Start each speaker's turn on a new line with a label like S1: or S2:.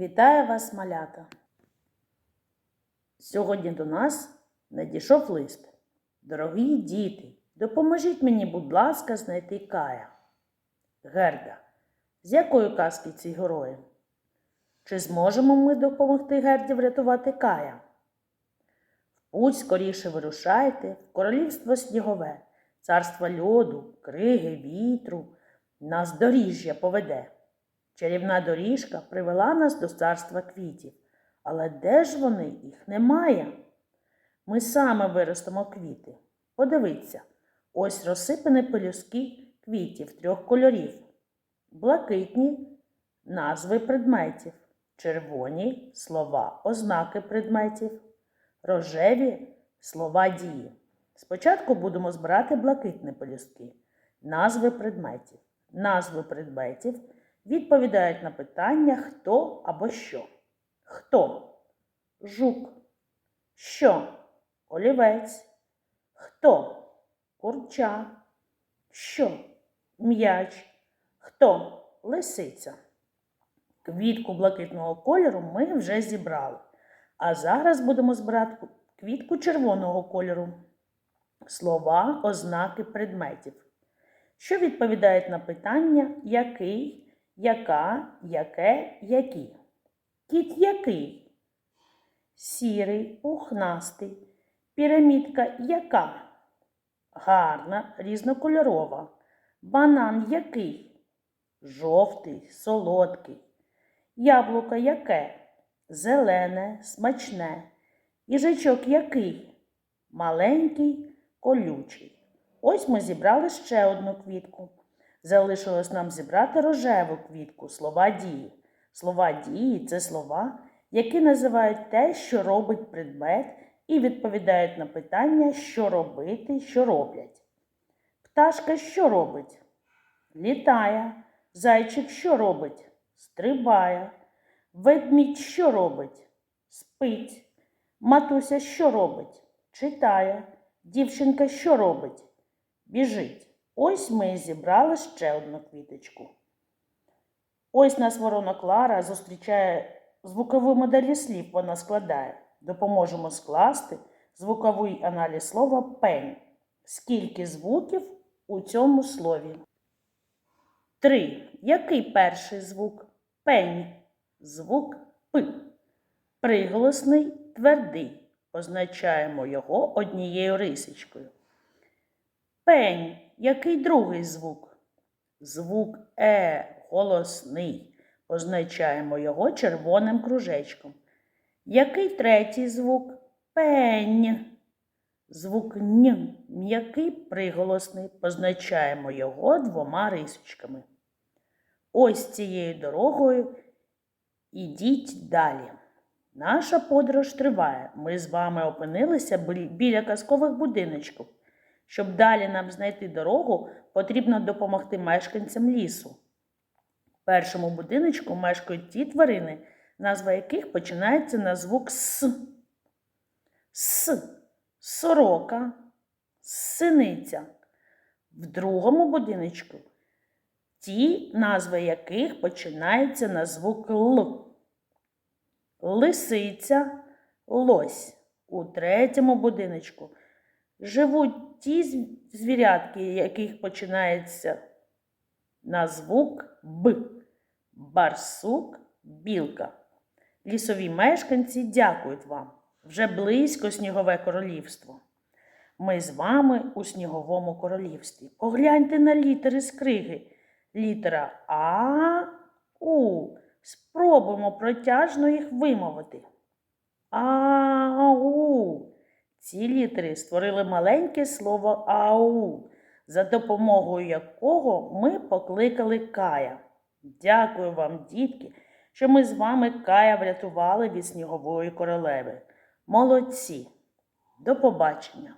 S1: Вітаю вас, малята! Сьогодні до нас надійшов лист. Дорогі діти, допоможіть мені, будь ласка, знайти Кая. Герда, з якої казки ці герої? Чи зможемо ми допомогти Герді врятувати Кая? В путь скоріше вирушайте в королівство снігове, царство льоду, криги, вітру, нас доріжжя поведе. Чарівна доріжка привела нас до царства квітів, але де ж вони? Їх немає. Ми саме виростемо квіти. Подивіться, ось розсипані пелюстки квітів трьох кольорів, блакитні назви предметів, червоні слова, ознаки предметів, рожеві слова дії. Спочатку будемо збирати блакитні пелюстки, назви предметів. Назви предметів відповідають на питання хто або що. Хто? Жук. Що? Олівець. Хто? Курча. Що? М'яч. Хто? Лисиця. Квітку блакитного кольору ми вже зібрали. А зараз будемо збирати квітку червоного кольору. Слова, ознаки предметів, що відповідають на питання який, яка, яке, які. Кіт який? Сірий, пухнастий. Пірамідка яка? Гарна, різнокольорова. Банан який? Жовтий, солодкий. Яблуко яке? Зелене, смачне. Їжачок який? Маленький, колючий. Ось ми зібрали ще одну квітку. Залишилось нам зібрати рожеву квітку, слова дії. Слова дії це слова, які називають те, що робить предмет, і відповідають на питання, що робити, що роблять. Пташка що робить? Літає. Зайчик що робить? Стрибає. Ведмідь що робить? Спить. Матуся що робить? Читає. Дівчинка що робить? Біжить. Ось ми зібрали ще одну квіточку. Ось нас ворона Клара зустрічає звукові моделі слів, вона складає. Допоможемо скласти звуковий аналіз слова пень. Скільки звуків у цьому слові? Три. Який перший звук? Пень. Звук П. Приголосний твердий. Позначаємо його однією рисочкою. Пень. Який другий звук? Звук Е голосний. Позначаємо його червоним кружечком. Який третій звук? Пень. Звук Н м'який приголосний. Позначаємо його двома рисочками. Ось цією дорогою ідіть далі. Наша подорож триває. Ми з вами опинилися біля казкових будиночків. Щоб далі нам знайти дорогу, потрібно допомогти мешканцям лісу. В першому будиночку мешкають ті тварини, назва яких починається на звук С. С. Сорока, синиця. В другому будиночку ті, назви яких починаються на звук Л. Лисиця, лось. У третьому будиночку живуть ті звірятки, яких починається на звук Б. Барсук, білка. Лісові мешканці дякують вам. Вже близько снігове королівство. Ми з вами у сніговому королівстві. Погляньте на літери з криги. Літера А, У. Спробуємо протяжно їх вимовити. Ау. Ці літери створили маленьке слово ау, за допомогою якого ми покликали Кая. Дякую вам, дітки, що ми з вами Кая врятували від снігової королеви. Молодці! До побачення!